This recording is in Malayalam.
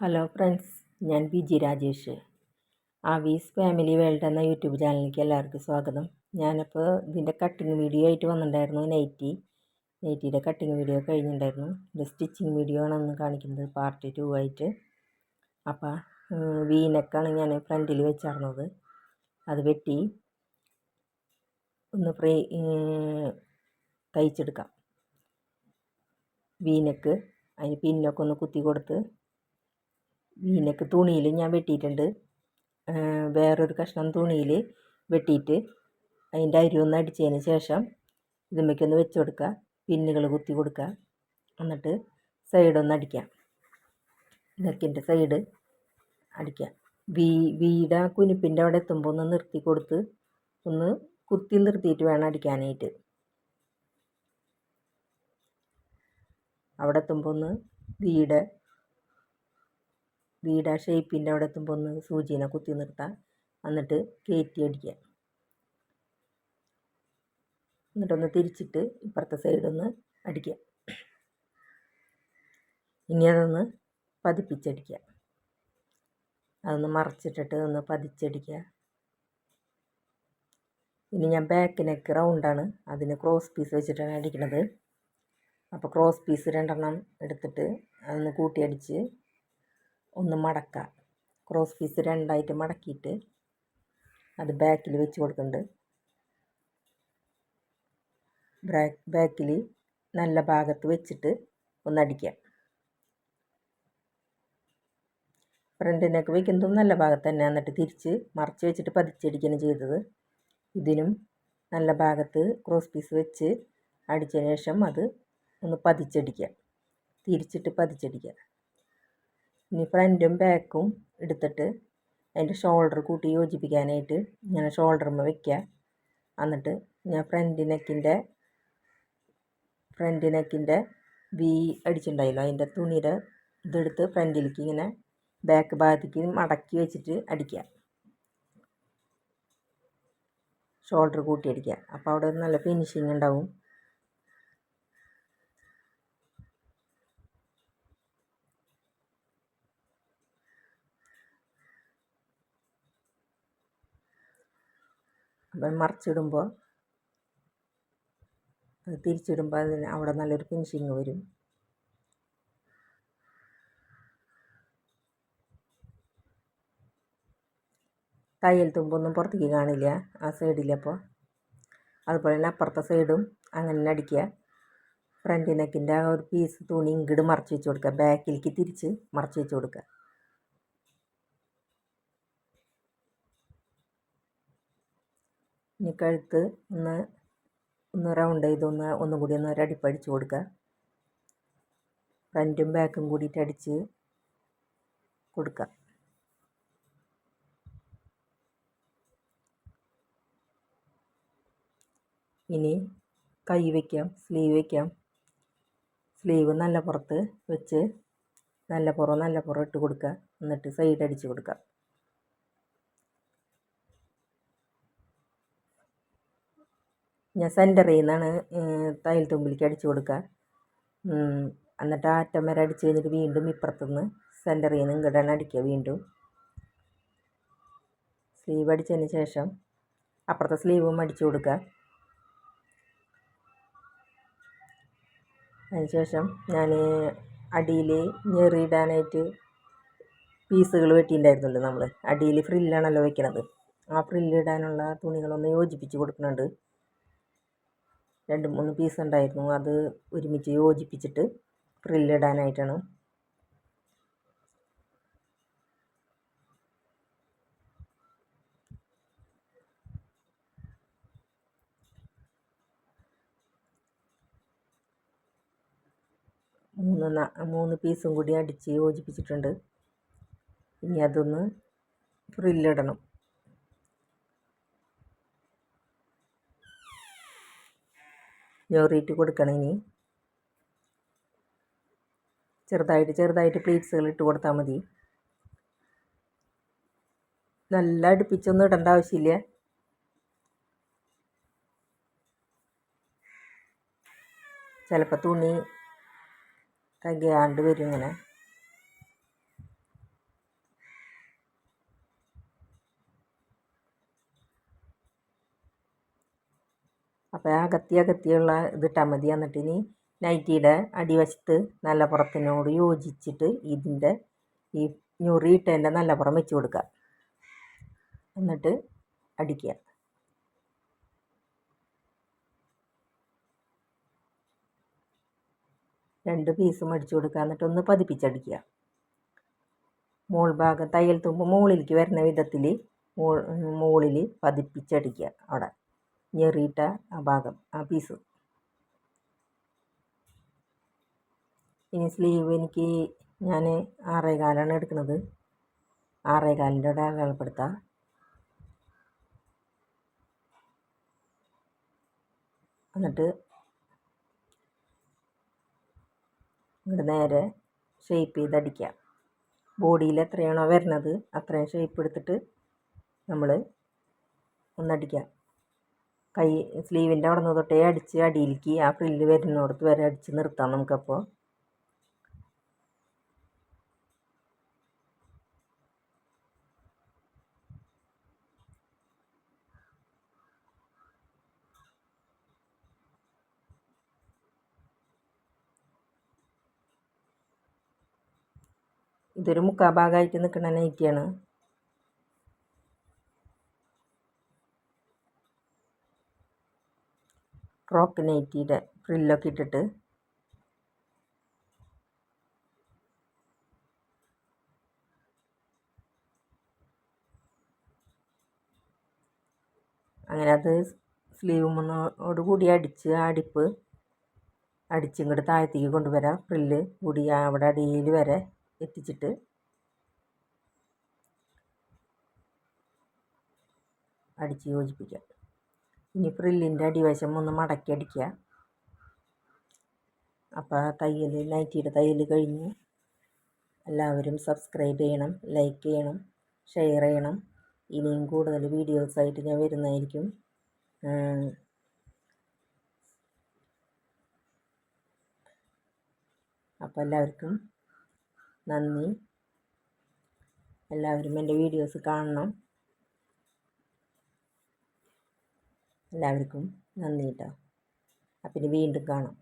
ഹലോ ഫ്രണ്ട്സ് ഞാൻ B G Rajesh. Avees family world എന്ന യൂട്യൂബ് ചാനലിലേക്ക് എല്ലാവർക്കും സ്വാഗതം. ഞാനിപ്പോൾ ഇതിന്റെ കട്ടിങ് വീഡിയോ ആയിട്ട് വന്നിട്ടുണ്ടായിരുന്നു നൈറ്റി നൈറ്റിയുടെ കട്ടിങ് വീഡിയോ കഴിഞ്ഞിട്ടുണ്ടായിരുന്നു. ഇത് സ്റ്റിച്ചിങ് വീഡിയോ ആണ് കാണിക്കുന്നത് പാർട്ട് ടു ആയിട്ട്. അപ്പോൾ വീനക്കാണ് ഞാൻ ഫ്രണ്ടിൽ വെച്ചിരുന്നത്. അത് വെട്ടി ഒന്ന് ഫ്രീ തയ്ച്ചെടുക്കാം. വീനക്ക് അതിന് പിന്നൊക്കെ ഒന്ന് കുത്തി കൊടുത്ത് വീനക്ക് തുണിയിൽ ഞാൻ വെട്ടിയിട്ടുണ്ട്. വേറൊരു കഷ്ണം തുണിയിൽ വെട്ടിയിട്ട് അതിന്റെ അരി ഒന്ന് അടിച്ചതിന് ശേഷം ഇതുമ്മയ്ക്കൊന്ന് വെച്ച് കൊടുക്കുക. പിന്നുകൾ കുത്തി കൊടുക്കുക. എന്നിട്ട് സൈഡൊന്ന് അടിക്കാം നെക്കിന്റെ സൈഡ് അടിക്കുക. വീ വീട കുനിപ്പിന്റെ അവിടെ എത്തുമ്പോൾ ഒന്ന് നിർത്തി കൊടുത്ത് ഒന്ന് കുത്തി നിർത്തിയിട്ട് വേണം അടിക്കാനായിട്ട്. അവിടെ എത്തുമ്പോൾ ഒന്ന് വീട് വീട് ആ ഷേപ്പിന്റെ അവിടെ എത്തുമ്പോൾ ഒന്ന് സൂചീനെ കുത്തി നിർത്താം. എന്നിട്ട് കയറ്റി അടിക്കുക എന്നിട്ടൊന്ന് തിരിച്ചിട്ട് ഇപ്പുറത്തെ സൈഡൊന്ന് അടിക്കുക ഇനി അതൊന്ന് പതിപ്പിച്ചടിക്കുക അതൊന്ന് മറച്ചിട്ടിട്ട് ഒന്ന് പതിച്ചടിക്കുക ഇനി ഞാൻ ബാക്ക് നെക്ക് റൗണ്ടാണ് അതിന് ക്രോസ് പീസ് വെച്ചിട്ടാണ് അടിക്കുന്നത് അപ്പോൾ ക്രോസ് പീസ് രണ്ടെണ്ണം എടുത്തിട്ട് അതൊന്ന് കൂട്ടിയടിച്ച് ഒന്ന് മടക്കുക ക്രോസ് പീസ് രണ്ടായിട്ട് മടക്കിയിട്ട് അത് ബാക്കിൽ വെച്ച് കൊടുക്കുന്നുണ്ട് ബാക്കിൽ നല്ല ഭാഗത്ത് വെച്ചിട്ട് ഒന്നടിക്കാം ഫ്രണ്ടിനൊക്കെ വയ്ക്കുന്നതും നല്ല ഭാഗത്ത് തന്നെ എന്നിട്ട് തിരിച്ച് മറച്ച് വെച്ചിട്ട് പതിച്ചടിക്കുകയാണ് ചെയ്തത്. ഇതിനും നല്ല ഭാഗത്ത് ക്രോസ് പീസ് വെച്ച് അടിച്ചതിന് ശേഷം അത് ഒന്ന് പതിച്ചടിക്കുക തിരിച്ചിട്ട് പതിച്ചടിക്കുക ഇനി ഫ്രണ്ടും ബാക്കും എടുത്തിട്ട് അതിന്റെ ഷോൾഡർ കൂട്ടി യോജിപ്പിക്കാനായിട്ട് ഇങ്ങനെ ഷോൾഡറുമ്മ വയ്ക്കുക എന്നിട്ട് ഞാൻ ഫ്രണ്ട് നെക്കിന്റെ ഫ്രണ്ട് നെക്കിന്റെ വി അടിച്ചിട്ടുണ്ടായില്ലോ അതിന്റെ തുണിയുടെ ഇതെടുത്ത് ഫ്രണ്ടിലേക്ക് ഇങ്ങനെ ബാക്ക് ഭാഗത്തേക്ക് മടക്കി വെച്ചിട്ട് അടിക്കുക ഷോൾഡർ കൂട്ടി അടിക്കുക അപ്പോൾ അവിടെ നല്ല ഫിനിഷിങ് ഉണ്ടാവും അപ്പം മറിച്ചിടുമ്പോൾ തിരിച്ചിടുമ്പോൾ അതിന് അവിടെ നല്ലൊരു ഫിനിഷിങ് വരും. തയ്യൽ തുമ്പൊന്നും പുറത്തേക്ക് കാണില്ല. ആ സൈഡിലപ്പോൾ അതുപോലെ തന്നെ അപ്പുറത്തെ സൈഡും അങ്ങനെ തന്നെ അടിക്കുക. ഫ്രണ്ട് നെക്കിന്റെ ആ ഒരു പീസ് തുണി ഇങ്ങോട്ട് മറച്ച് വെച്ച് കൊടുക്കുക. ബാക്കിലേക്ക് തിരിച്ച് മറച്ച് വെച്ച് കൊടുക്കുക. കഴുത്ത് ഒന്ന് ഒന്ന് റൗണ്ട് ചെയ്തൊന്ന് ഒന്നും കൂടി ഒന്ന് ഒരടിപ്പടിച്ച് കൊടുക്കുക ഫ്രണ്ടും ബാക്കും കൂടിയിട്ട് അടിച്ച് കൊടുക്കുക ഇനി കൈ വയ്ക്കാം സ്ലീവ് വയ്ക്കാം സ്ലീവ് നല്ല പുറത്ത് വെച്ച് നല്ല പുറം നല്ല പുറം ഇട്ട് കൊടുക്കുക എന്നിട്ട് സൈഡ് അടിച്ച് കൊടുക്കുക ഞാൻ സെന്ററിൽ നിന്നാണ് തയ്യൽ തുമ്പിലേക്ക് അടിച്ചു കൊടുക്കുക എന്നിട്ട് ആ അറ്റം വരെ അടിച്ച് കഴിഞ്ഞിട്ട് വീണ്ടും ഇപ്പുറത്തുനിന്ന് സെന്ററിൽ നിന്ന് ഇങ്ങോട്ടാണ് അടിക്കുക വീണ്ടും. സ്ലീവ് അടിച്ചതിന് ശേഷം അപ്പുറത്തെ സ്ലീവും അടിച്ചു കൊടുക്കുക അതിന് ശേഷം ഞാൻ അടിയിൽ ഞെറിയിടാനായിട്ട് പീസുകൾ വെട്ടിയിട്ടുണ്ടായിരുന്നല്ലോ നമ്മൾ അടിയിൽ ഫ്രില്ലാണല്ലോ വെക്കണത്. ആ ഫ്രില്ലിടാനുള്ള തുണികളൊന്ന് യോജിപ്പിച്ച് കൊടുക്കുന്നുണ്ട്. രണ്ട് മൂന്ന് പീസ് ഉണ്ടായിരുന്നു. അത് ഒരുമിച്ച് യോജിപ്പിച്ചിട്ട് ഫ്രില്ലിടാനായിട്ടാണ് മൂന്ന് മൂന്ന് പീസും കൂടി അടിച്ച് യോജിപ്പിച്ചിട്ടുണ്ട്. ഇനി അതൊന്ന് ഫ്രില്ലിടണം ഞൊറിയിട്ട് കൊടുക്കണം ഇനി. ചെറുതായിട്ട് ചെറുതായിട്ട് പ്ലീറ്റ്സുകൾ ഇട്ട് കൊടുത്താൽ മതി. നല്ല അടുപ്പിച്ചൊന്നും ഇടേണ്ട ആവശ്യമില്ല. ചിലപ്പോൾ തുണി തികയാണ്ട് വരും ഇങ്ങനെ. അപ്പോൾ ആ കത്തി അകത്തിയുള്ള ഇതിട്ടാൽ മതി. എന്നിട്ട് ഇനി നൈറ്റിയുടെ അടിവശത്ത് നല്ല പുറത്തിനോട് യോജിച്ചിട്ട് ഇതിന്റെ ഈ ഞൊറിയിട്ടതിന്റെ നല്ല പുറം വെച്ച് കൊടുക്കുക. എന്നിട്ട് അടിക്കുക. രണ്ട് പീസും അടിച്ചു കൊടുക്കുക. എന്നിട്ട് ഒന്ന് പതിപ്പിച്ചടിക്കുക. മോൾ ഭാഗം തയ്യൽ തുമ്പ് മുകളിലേക്ക് വരുന്ന വിധത്തിൽ മുകളിൽ പതിപ്പിച്ചടിക്കുക അവിടെ. ഞെറിയിട്ട ആ ഭാഗം ആ പീസ് ഇനി സ്ലീവ് എനിക്ക് ഞാൻ ആറേകാലാണ് എടുക്കുന്നത്. ആറേകാലിന്റെ ഇവിടെ അടയാളപ്പെടുത്താം. എന്നിട്ട് ഇങ്ങോട്ട് നേരെ ഷേപ്പ് അടിക്കാം ബോഡിയിൽ എത്രയാണോ വരുന്നത് അത്രയും ഷേപ്പ് എടുത്തിട്ട് നമ്മൾ ഒന്നടിക്കുക കൈ സ്ലീവിന്റെ അവിടെ നിന്ന് തൊട്ടേ അടിച്ച് അടിയിലേക്ക് ആ ഫ്രില്ല് വരുന്നിടത്ത് വരെ അടിച്ച് നിർത്താം നമുക്കപ്പോൾ. ഇതൊരു മുക്കാഭാഗമായിട്ട് നിൽക്കുന്ന നൈറ്റിയാണ്. ഫ്രോക്ക് നൈറ്റിയുടെ ഫ്രില്ലൊക്കെ ഇട്ടിട്ട്. അങ്ങനെ അത് സ്ലീവ് കൂടി അടിച്ച് അടിപ്പ് അടിച്ചിങ്ങോട്ട് താഴത്തേക്ക് കൊണ്ടുവരാം. ഫ്രില്ല് കൂടി അവിടെ അടിയിൽ വരെ എത്തിച്ചിട്ട്. അടിച്ച് യോജിപ്പിക്കാം. ഇനി ഫ്രില്ലിന്റെ അടിവശം ഒന്ന് മടക്കി അടിക്കുക. അപ്പോൾ തയ്യൽ നൈറ്റിയുടെ തയ്യൽ കഴിഞ്ഞു എല്ലാവരും സബ്സ്ക്രൈബ് ചെയ്യണം ലൈക്ക് ചെയ്യണം ഷെയർ ചെയ്യണം. ഇനിയും കൂടുതൽ വീഡിയോസായിട്ട് ഞാൻ വരുന്നതായിരിക്കും. അപ്പോൾ എല്ലാവർക്കും നന്ദി. എല്ലാവരും എന്റെ വീഡിയോസ് കാണണം. എല്ലാവർക്കും നന്ദി കേട്ടോ. അപ്പം ഇനി വീണ്ടും കാണാം.